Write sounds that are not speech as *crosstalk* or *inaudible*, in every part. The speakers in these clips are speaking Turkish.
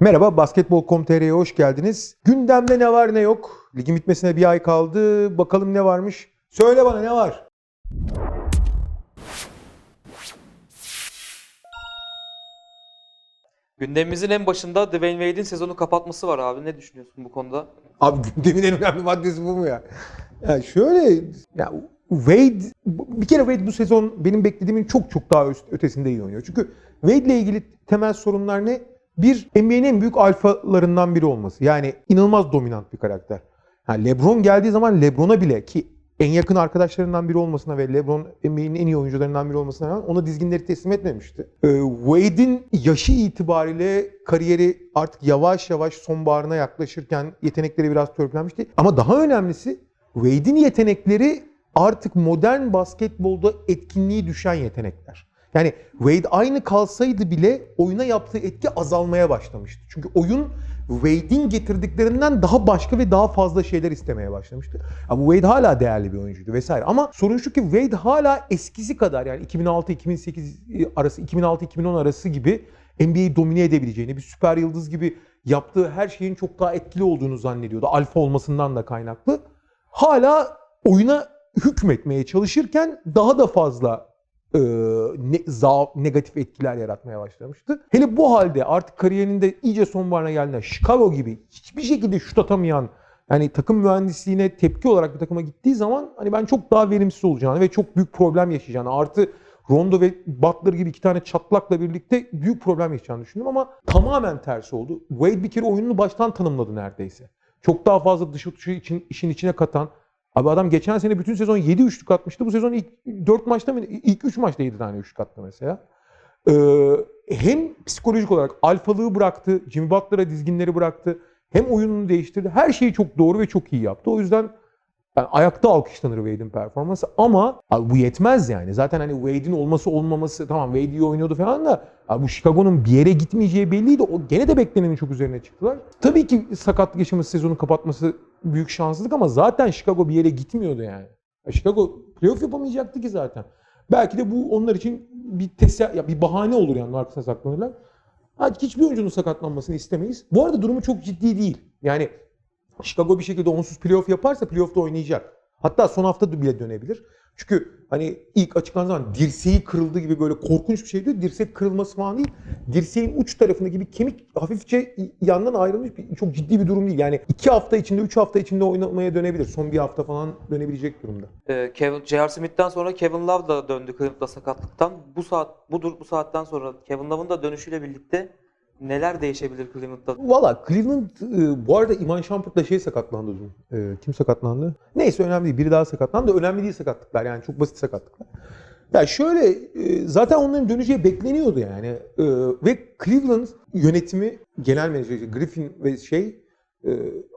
Merhaba, Basketbol.com.tr'ye hoş geldiniz. Gündemde ne var ne yok? Ligin bitmesine bir ay kaldı. Bakalım ne varmış? Söyle bana ne var? Gündemimizin en başında Dwayne Wade'in sezonu kapatması var abi. Ne düşünüyorsun bu konuda? Abi gündemin en önemli maddesi bu mu ya? Ya şöyle, ya Wade, bir kere Wade bu sezon benim beklediğimin çok çok daha ötesinde iyi oynuyor. Çünkü Wade ile ilgili temel sorunlar ne? Bir, NBA'nin en büyük alfalarından biri olması. Yani inanılmaz dominant bir karakter. Ha, LeBron geldiği zaman LeBron'a bile ki en yakın arkadaşlarından biri olmasına ve LeBron NBA'nin en iyi oyuncularından biri olmasına rağmen ona dizginleri teslim etmemişti. Ee, Wade'in yaşı itibariyle kariyeri artık yavaş yavaş sonbaharına yaklaşırken yetenekleri biraz törpülenmişti. Ama daha önemlisi Wade'in yetenekleri artık modern basketbolda etkinliği düşen yetenekler. Yani Wade aynı kalsaydı bile oyuna yaptığı etki azalmaya başlamıştı. Çünkü oyun Wade'in getirdiklerinden daha başka ve daha fazla şeyler istemeye başlamıştı. Ama Wade hala değerli bir oyuncuydu vesaire. Ama sorun şu ki Wade hala eskisi kadar yani 2006-2008 arası, 2006-2010 arası gibi NBA'yi domine edebileceğini, bir süper yıldız gibi yaptığı her şeyin çok daha etkili olduğunu zannediyordu. Alfa olmasından da kaynaklı. Hala oyuna hükmetmeye çalışırken daha da fazla e, ne, za- negatif etkiler yaratmaya başlamıştı. Hele bu halde artık kariyerinde iyice sonbaharına geldiğinde Chicago gibi hiçbir şekilde şut atamayan yani takım mühendisliğine tepki olarak bir takıma gittiği zaman hani ben çok daha verimsiz olacağını ve çok büyük problem yaşayacağını artı Rondo ve Butler gibi iki tane çatlakla birlikte büyük problem yaşayacağını düşündüm ama tamamen tersi oldu. Wade bir kere oyununu baştan tanımladı neredeyse. Çok daha fazla dış atışı için, işin içine katan, Abi adam geçen sene bütün sezon 7 üçlük atmıştı. Bu sezon ilk 4 maçta mı? İlk 3 maçta 7 tane üçlük attı mesela. Ee, hem psikolojik olarak alfalığı bıraktı. Jimmy Butler'a dizginleri bıraktı. Hem oyununu değiştirdi. Her şeyi çok doğru ve çok iyi yaptı. O yüzden yani ayakta alkışlanır Wade'in performansı ama abi bu yetmez yani. Zaten hani Wade'in olması olmaması tamam Wade iyi oynuyordu falan da abi bu Chicago'nun bir yere gitmeyeceği belliydi. O gene de beklenenin çok üzerine çıktılar. Tabii ki sakatlık yaşaması sezonu kapatması büyük şanssızlık ama zaten Chicago bir yere gitmiyordu yani. Ya Chicago playoff yapamayacaktı ki zaten. Belki de bu onlar için bir tesa ya bir bahane olur yani arkasına saklanırlar. Hadi hiçbir oyuncunun sakatlanmasını istemeyiz. Bu arada durumu çok ciddi değil. Yani Chicago bir şekilde onsuz playoff yaparsa playoff'ta oynayacak. Hatta son hafta bile dönebilir. Çünkü hani ilk açıklandığı zaman dirseği kırıldı gibi böyle korkunç bir şey diyor. Dirsek kırılması falan değil. Dirseğin uç tarafındaki bir kemik hafifçe yandan ayrılmış bir, çok ciddi bir durum değil. Yani iki hafta içinde, üç hafta içinde oynamaya dönebilir. Son bir hafta falan dönebilecek durumda. Ee, Kevin, J.R. Smith'ten sonra Kevin Love da döndü Cleveland'da sakatlıktan. Bu saat budur bu saatten sonra Kevin Love'ın da dönüşüyle birlikte neler değişebilir Cleveland'da? Valla Cleveland e, bu arada Iman Shumpert da şey sakatlandı dün. E, kim sakatlandı? Neyse önemli değil. Biri daha sakatlandı. Önemli değil sakatlıklar yani çok basit sakatlıklar. Ya şöyle e, zaten onların döneceği bekleniyordu yani. E, ve Cleveland yönetimi genel menajeri Griffin ve şey e,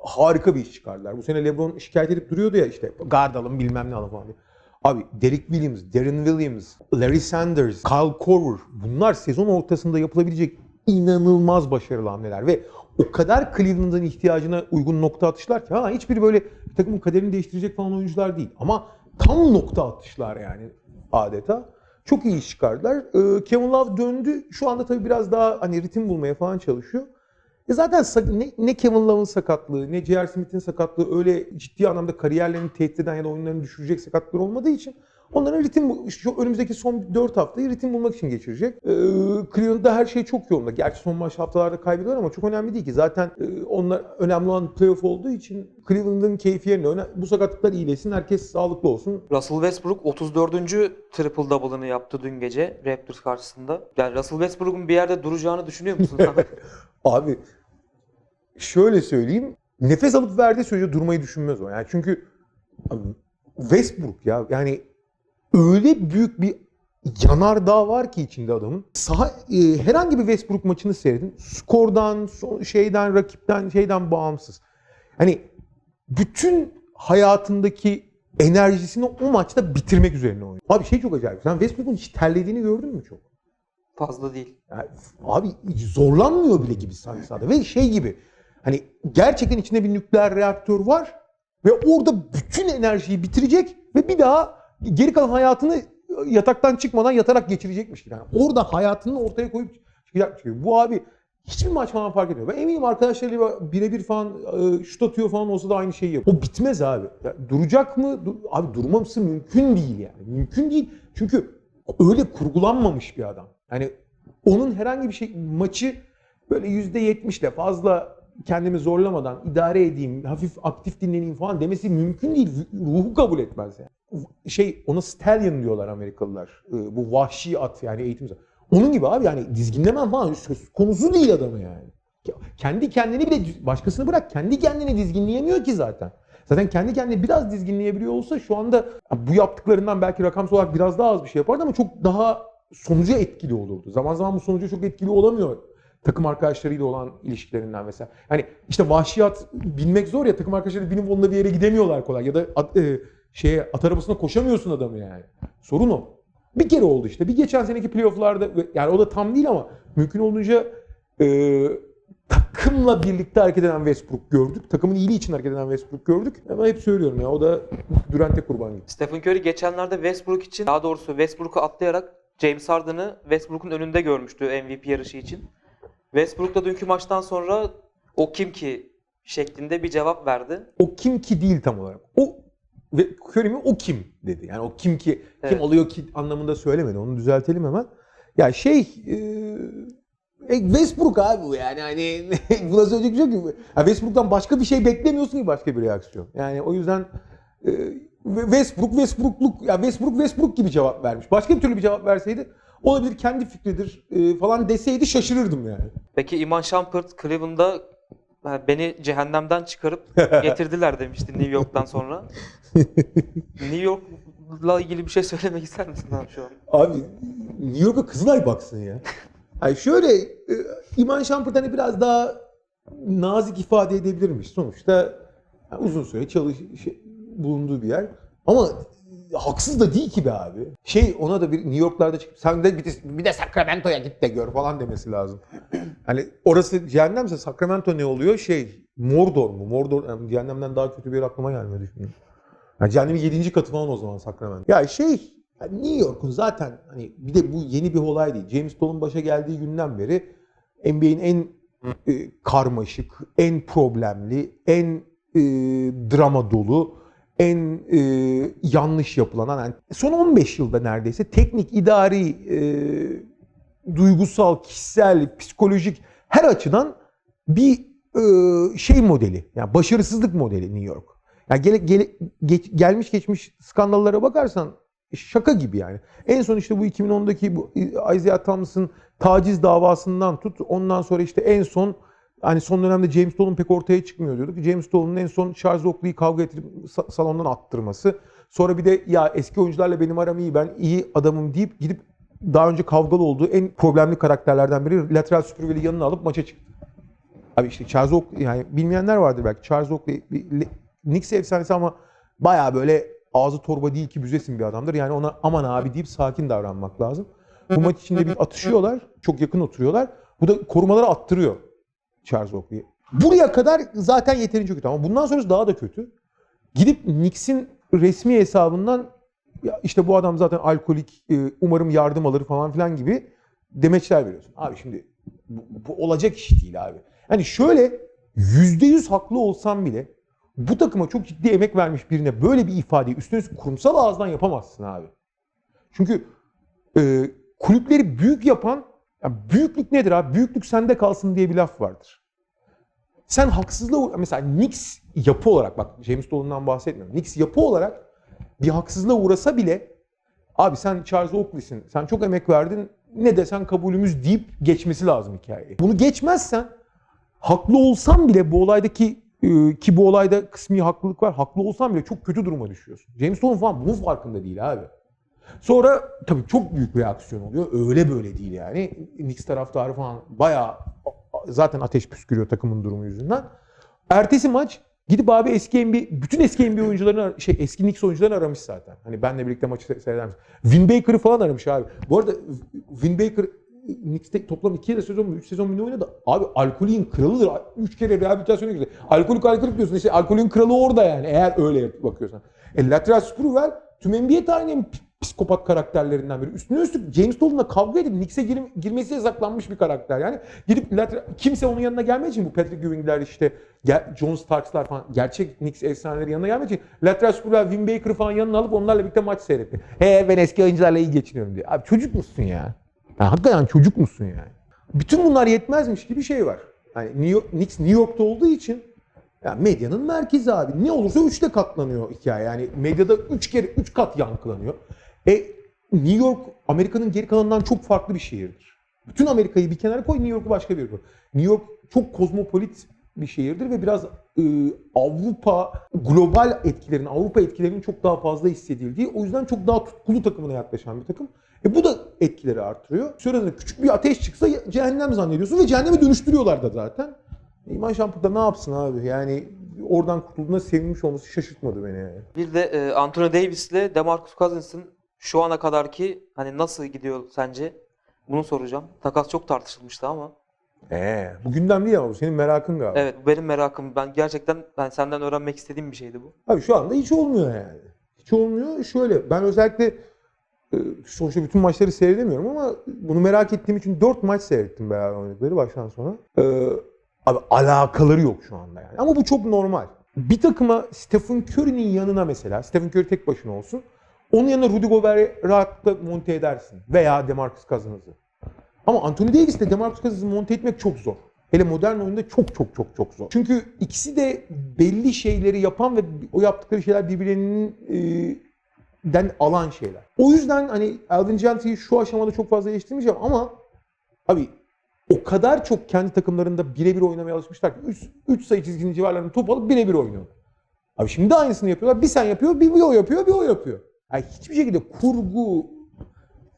harika bir iş çıkardılar. Bu sene LeBron şikayet edip duruyordu ya işte guard alın bilmem ne alın falan diye. Abi Derek Williams, Darren Williams, Larry Sanders, Kyle Korver bunlar sezon ortasında yapılabilecek inanılmaz başarılı hamleler ve o kadar Cleveland'ın ihtiyacına uygun nokta atışlar ki ha hiçbiri böyle takımın kaderini değiştirecek falan oyuncular değil ama tam nokta atışlar yani adeta. Çok iyi iş çıkardılar. Ee, Kevin Love döndü. Şu anda tabii biraz daha hani ritim bulmaya falan çalışıyor. E zaten ne, ne Kevin Love'ın sakatlığı, ne J.R. Smith'in sakatlığı öyle ciddi anlamda kariyerlerini tehdit eden ya da oyunlarını düşürecek sakatlıklar olmadığı için onların ritim, şu önümüzdeki son 4 haftayı ritim bulmak için geçirecek. Ee, Cleveland'da her şey çok yolunda. Gerçi son maç haftalarda kaybediyorlar ama çok önemli değil ki. Zaten e, onlar önemli olan playoff olduğu için Cleveland'ın keyfi yerine. Öne- Bu sakatlıklar iyileşsin, herkes sağlıklı olsun. Russell Westbrook 34. triple double'ını yaptı dün gece Raptors karşısında. Yani Russell Westbrook'un bir yerde duracağını düşünüyor musun? *laughs* Abi şöyle söyleyeyim. Nefes alıp verdiği sürece durmayı düşünmez o. Yani çünkü Westbrook ya yani öyle büyük bir yanardağ var ki içinde adamın. Saha, e, herhangi bir Westbrook maçını seyredin. Skordan, şeyden, rakipten, şeyden bağımsız. Hani bütün hayatındaki enerjisini o maçta bitirmek üzerine oynuyor. Abi şey çok acayip. Sen Westbrook'un hiç terlediğini gördün mü çok? Fazla değil. Yani abi zorlanmıyor bile gibi sanki sahada. Ve şey gibi hani gerçekten içinde bir nükleer reaktör var ve orada bütün enerjiyi bitirecek ve bir daha geri kalan hayatını yataktan çıkmadan yatarak geçirecekmiş gibi. Yani orada hayatını ortaya koyup çıkacakmış gibi. Bu abi Hiçbir maç falan fark etmiyor. Ben eminim arkadaşlarıyla birebir falan e, şut atıyor falan olsa da aynı şeyi yapıyor. O bitmez abi. Ya duracak mı? Dur- abi durmaması mümkün değil yani. Mümkün değil. Çünkü öyle kurgulanmamış bir adam. Yani onun herhangi bir şey maçı böyle yüzde yetmişle fazla kendimi zorlamadan idare edeyim, hafif aktif dinleneyim falan demesi mümkün değil. Ruhu kabul etmez yani. Şey ona stallion diyorlar Amerikalılar. Ee, Bu vahşi at yani eğitim. Onun gibi abi yani dizginlemem falan söz konusu değil adamı yani. Kendi kendini bile başkasını bırak kendi kendini dizginleyemiyor ki zaten. Zaten kendi kendini biraz dizginleyebiliyor olsa şu anda bu yaptıklarından belki rakamsal olarak biraz daha az bir şey yapardı ama çok daha sonuca etkili olurdu. Zaman zaman bu sonuca çok etkili olamıyor takım arkadaşlarıyla olan ilişkilerinden mesela. Hani işte vahşiyat binmek zor ya takım arkadaşları binip onunla bir yere gidemiyorlar kolay ya da e, şeye at arabasına koşamıyorsun adamı yani. Sorun o. Bir kere oldu işte. Bir geçen seneki playofflarda yani o da tam değil ama mümkün olduğunca e, takımla birlikte hareket eden Westbrook gördük. Takımın iyiliği için hareket eden Westbrook gördük. Ama hep söylüyorum ya o da Durant'e kurban gibi. Stephen Curry geçenlerde Westbrook için daha doğrusu Westbrook'u atlayarak James Harden'ı Westbrook'un önünde görmüştü MVP yarışı için. Westbrook da dünkü maçtan sonra o kim ki şeklinde bir cevap verdi. O kim ki değil tam olarak. O ve Curry mi o kim dedi. Yani o kim ki kim Evet. oluyor ki anlamında söylemedi. Onu düzeltelim hemen. Ya şey e, e, Westbrook abi bu yani hani *laughs* buna söyleyecek bir şey yok ki. Ya Westbrook'tan başka bir şey beklemiyorsun ki başka bir reaksiyon. Yani o yüzden e, Westbrook Westbrookluk ya Westbrook Westbrook gibi cevap vermiş. Başka bir türlü bir cevap verseydi olabilir kendi fikridir e, falan deseydi şaşırırdım yani. Peki Iman Shumpert Cleveland'da "Ha, beni cehennemden çıkarıp *laughs* getirdiler demişti New York'tan sonra. New York'la ilgili bir şey söylemek ister misin abi şu an? Abi New York'a Kızılay baksın ya. Yani şöyle e, İman Şampırt hani biraz daha nazik ifade edebilirmiş. Sonuçta yani uzun süre çalış şey, bulunduğu bir yer. Ama haksız da değil ki be abi. Şey ona da bir New York'larda çıkıp sen de bir de, bir de Sacramento'ya git de gör falan demesi lazım. Hani orası cehennemse Sacramento ne oluyor? Şey Mordor mu? Mordor yani cehennemden daha kötü bir yer aklıma gelmedi şimdi. Yani cehennemin 7. katı falan o zaman Sacramento. Ya şey New York'un zaten hani bir de bu yeni bir olay değil. James Dolan başa geldiği günden beri NBA'in en e, karmaşık, en problemli, en e, drama dolu, en e, yanlış yapılan yani son 15 yılda neredeyse teknik, idari, e, duygusal, kişisel, psikolojik her açıdan bir e, şey modeli. Yani başarısızlık modeli New York. Yani gele, gele- geç- gelmiş geçmiş skandallara bakarsan şaka gibi yani. En son işte bu 2010'daki bu Isaiah Thomas'ın taciz davasından tut. Ondan sonra işte en son hani son dönemde James Dolan pek ortaya çıkmıyor diyorduk. James Dolan'ın en son Charles Oakley'i kavga ettirip sa- salondan attırması. Sonra bir de ya eski oyuncularla benim aram iyi ben iyi adamım deyip gidip daha önce kavgalı olduğu en problemli karakterlerden biri lateral süpürgeli yanına alıp maça çıktı. Abi işte Charles Oakley yani bilmeyenler vardır belki. Charles Oakley Knicks efsanesi ama bayağı böyle ağzı torba değil ki büzesin bir adamdır. Yani ona aman abi deyip sakin davranmak lazım. Bu maç içinde bir atışıyorlar. Çok yakın oturuyorlar. Bu da korumaları attırıyor Charles Oakley'i. Buraya kadar zaten yeterince kötü ama bundan sonrası daha da kötü. Gidip Knicks'in resmi hesabından ya işte bu adam zaten alkolik, e, umarım yardım alır falan filan gibi demeçler veriyorsun. Abi şimdi bu, bu olacak iş değil abi. Yani şöyle yüzde yüz haklı olsam bile bu takıma çok ciddi emek vermiş birine böyle bir ifadeyi üstüne üstlük kurumsal ağızdan yapamazsın abi. Çünkü e, kulüpleri büyük yapan, ya büyüklük nedir abi? Büyüklük sende kalsın diye bir laf vardır. Sen haksızlığa mesela Knicks yapı olarak bak James Dolan'dan bahsetmiyorum. Knicks yapı olarak bir haksızlığa uğrasa bile abi sen Charles Oakley'sin. Sen çok emek verdin. Ne desen kabulümüz deyip geçmesi lazım hikayeyi. Bunu geçmezsen haklı olsam bile bu olaydaki ki bu olayda kısmi haklılık var. Haklı olsam bile çok kötü duruma düşüyorsun. James Dolan falan bunun farkında değil abi. Sonra tabii çok büyük reaksiyon oluyor. Öyle böyle değil yani. Knicks taraftarı falan bayağı zaten ateş püskürüyor takımın durumu yüzünden. Ertesi maç gidip abi eski NBA, bütün eski NBA oyuncularını ar- şey eski Knicks oyuncularını aramış zaten. Hani benle birlikte maçı se- seyreder misin? Vin Baker'ı falan aramış abi. Bu arada Vin Baker Knicks'te toplam 2 yıl sezon mu 3 sezon mu ne oynadı? Abi alkolün kralıdır. 3 kere rehabilitasyona girdi. Alkolik alkolik diyorsun işte alkolün kralı orada yani eğer öyle bakıyorsan. E, Lateral Sprewell tüm NBA tarihinin psikopat karakterlerinden biri. Üstüne üstlük James Dolan'la kavga edip Knicks'e gir- girmesi yasaklanmış bir karakter. Yani gidip kimse onun yanına gelmediği için bu Patrick Ewing'ler işte John Starks'lar falan gerçek Knicks efsaneleri yanına gelmediği için Lateral Sprewell, Vin Baker'ı falan yanına alıp onlarla birlikte maç seyretti. He ben eski oyuncularla iyi geçiniyorum diye. Abi çocuk musun ya? Ya hakikaten çocuk musun yani? Bütün bunlar yetmezmiş gibi şey var. Yani New York, Knicks New York'ta olduğu için ya medyanın merkezi abi. Ne olursa üçte katlanıyor hikaye. Yani medyada üç kere üç kat yankılanıyor. E New York Amerika'nın geri kalanından çok farklı bir şehirdir. Bütün Amerika'yı bir kenara koy, New York'u başka bir yere koy. New York çok kozmopolit bir şehirdir ve biraz e, Avrupa global etkilerin, Avrupa etkilerinin çok daha fazla hissedildiği, o yüzden çok daha tutkulu takımına yaklaşan bir takım. E bu da etkileri artırıyor. Sırada küçük bir ateş çıksa cehennem zannediyorsun ve cehenneme dönüştürüyorlar da zaten. İman Şampur'da ne yapsın abi? Yani oradan kurtulduğuna sevinmiş olması şaşırtmadı beni yani. Bir de e, Anthony Davis ile DeMarcus Cousins'ın şu ana kadarki hani nasıl gidiyor sence? Bunu soracağım. Takas çok tartışılmıştı ama. Ee, bu gündem değil ama bu senin merakın galiba. Evet bu benim merakım. Ben gerçekten ben senden öğrenmek istediğim bir şeydi bu. Abi şu anda hiç olmuyor yani. Hiç olmuyor. Şöyle ben özellikle e, sonuçta bütün maçları seyredemiyorum ama bunu merak ettiğim için 4 maç seyrettim beraber oynadıkları baştan sona. Ee, abi alakaları yok şu anda yani. Ama bu çok normal. Bir takıma Stephen Curry'nin yanına mesela, Stephen Curry tek başına olsun. Onun yanına Rudy Gobert'i rahatlıkla monte edersin. Veya DeMarcus Cousins'ı. Ama Anthony Davis'le DeMarcus Cousins'ı monte etmek çok zor. Hele modern oyunda çok çok çok çok zor. Çünkü ikisi de belli şeyleri yapan ve o yaptıkları şeyler birbirlerinin e, den alan şeyler. O yüzden hani Alvin Gentry'yi şu aşamada çok fazla eleştirmeyeceğim ama abi o kadar çok kendi takımlarında birebir oynamaya alışmışlar ki 3 sayı çizginin civarlarında top alıp birebir oynuyor. Abi şimdi de aynısını yapıyorlar. Bir sen yapıyor, bir, bir o yapıyor, bir o yapıyor. Yani hiçbir şekilde kurgu,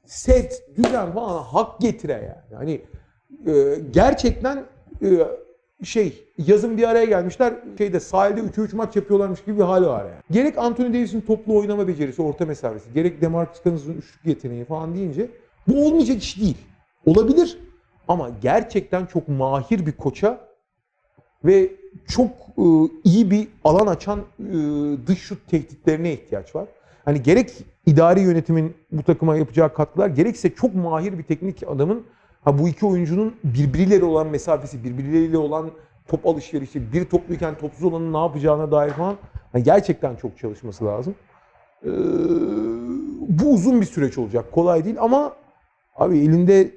set, düzen falan hak getire yani. Hani e, gerçekten e, şey yazın bir araya gelmişler şeyde sahilde 3'e 3 maç yapıyorlarmış gibi bir hal var yani. Gerek Anthony Davis'in toplu oynama becerisi, orta mesafesi, gerek DeMarcus Cousins'ın üçlük yeteneği falan deyince bu olmayacak iş değil. Olabilir ama gerçekten çok mahir bir koça ve çok e, iyi bir alan açan e, dış şut tehditlerine ihtiyaç var. Hani gerek idari yönetimin bu takıma yapacağı katkılar gerekse çok mahir bir teknik adamın ha bu iki oyuncunun birbirleriyle olan mesafesi, birbirleriyle olan top alışverişi, bir topluyken topsuz olanın ne yapacağına dair falan hani gerçekten çok çalışması lazım. Ee, bu uzun bir süreç olacak. Kolay değil ama abi elinde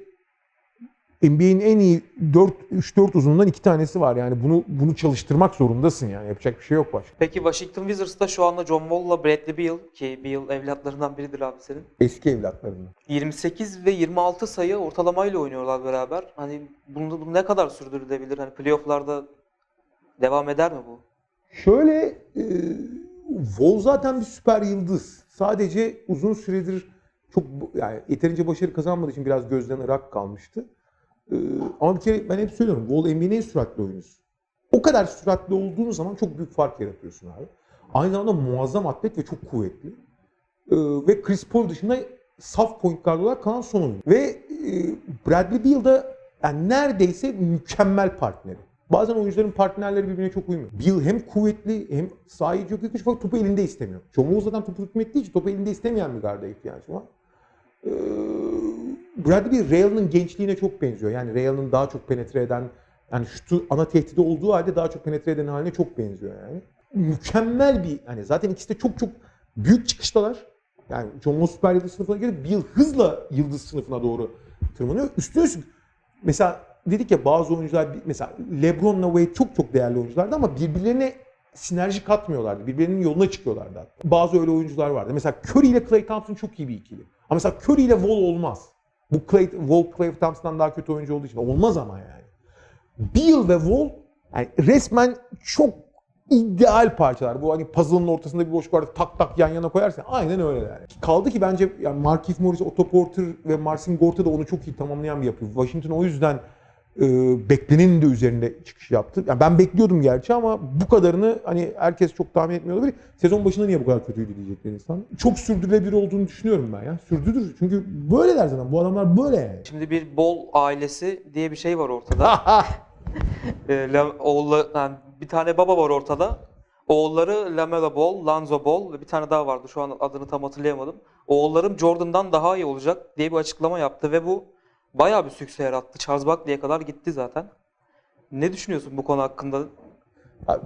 NBA'in en iyi 4 3-4 uzunundan iki tanesi var. Yani bunu bunu çalıştırmak zorundasın yani. Yapacak bir şey yok başka. Peki Washington Wizards'ta şu anda John Wall'la Bradley Beal ki Beal evlatlarından biridir abi senin. Eski evlatlarından. 28 ve 26 sayı ortalamayla oynuyorlar beraber. Hani bunu, bunu ne kadar sürdürülebilir? Hani playoff'larda devam eder mi bu? Şöyle e, Vol zaten bir süper yıldız. Sadece uzun süredir çok yani yeterince başarı kazanmadığı için biraz gözden ırak kalmıştı. E, ama bir kere ben hep söylüyorum Vol NBA'nin süratli oyuncusu. O kadar süratli olduğun zaman çok büyük fark yaratıyorsun abi. Aynı zamanda muazzam atlet ve çok kuvvetli. E, ve Chris Paul dışında saf point guard olarak kalan son oyuncu. Ve e, Bradley Beal da yani neredeyse mükemmel partneri. Bazen oyuncuların partnerleri birbirine çok uymuyor. Beal hem kuvvetli hem sahayı çok yakış fakat topu elinde istemiyor. Wall zaten topu hükmettiği için topu elinde istemeyen bir garda ihtiyacı var. Ee, Bradley Beal Real'ın gençliğine çok benziyor. Yani Real'ın daha çok penetre eden, yani şutu ana tehdidi olduğu halde daha çok penetre eden haline çok benziyor yani. Mükemmel bir, hani zaten ikisi de çok çok büyük çıkıştalar. Yani John Wall süper yıldız sınıfına gelip Beal hızla yıldız sınıfına doğru tırmanıyor. Üstüne üstlük mesela dedik ya bazı oyuncular mesela LeBron'la Wade çok çok değerli oyunculardı ama birbirlerine sinerji katmıyorlardı. Birbirlerinin yoluna çıkıyorlardı hatta. Bazı öyle oyuncular vardı. Mesela Curry ile Klay Thompson çok iyi bir ikili. Ama mesela Curry ile Wall olmaz. Bu Klay, Wall Klay Thompson'dan daha kötü oyuncu olduğu için olmaz ama yani. Beal ve Wall yani resmen çok ideal parçalar. Bu hani puzzle'ın ortasında bir boşluk var tak tak yan yana koyarsın. Aynen öyle yani. Kaldı ki bence yani Markif Morris, Otto Porter ve Marcin Gorta da onu çok iyi tamamlayan bir yapı. Washington o yüzden e, beklenenin de üzerinde çıkış yaptı. Yani ben bekliyordum gerçi ama bu kadarını hani herkes çok tahmin etmiyor olabilir. Sezon başında niye bu kadar kötüydü diyecekler insan. Çok sürdürülebilir olduğunu düşünüyorum ben ya. Sürdürür. Çünkü böyleler zaten. Bu adamlar böyle yani. Şimdi bir Bol ailesi diye bir şey var ortada. *laughs* Ee, La- oğulları, yani bir tane baba var ortada. Oğulları Lamela Ball, Lanzo Ball ve bir tane daha vardı. Şu an adını tam hatırlayamadım. Oğullarım Jordan'dan daha iyi olacak diye bir açıklama yaptı ve bu bayağı bir sükse yarattı. Charles Barkley'e kadar gitti zaten. Ne düşünüyorsun bu konu hakkında? Abi,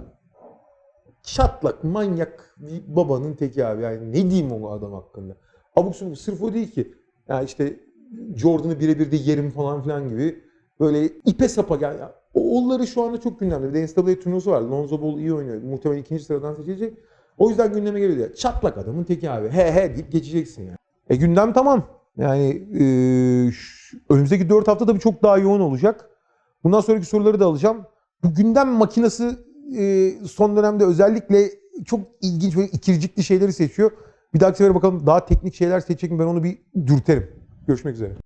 çatlak, manyak bir babanın teki abi. Yani ne diyeyim o adam hakkında? Abuk subuk sırf o değil ki. Yani işte Jordan'ı birebir de yerim falan filan gibi böyle ipe sapa gel. Yani oğulları şu anda çok gündemde. Bir de NCAA turnuvası var. Lonzo Ball iyi oynuyor. Muhtemelen ikinci sıradan seçilecek. O yüzden gündeme geliyor. diye. Çatlak adamın teki abi. He he deyip geçeceksin yani. E gündem tamam. Yani e, önümüzdeki 4 hafta tabii çok daha yoğun olacak. Bundan sonraki soruları da alacağım. Bu gündem makinesi e, son dönemde özellikle çok ilginç ve ikircikli şeyleri seçiyor. Bir dahaki sefere bakalım daha teknik şeyler seçecek mi ben onu bir dürterim. Görüşmek üzere.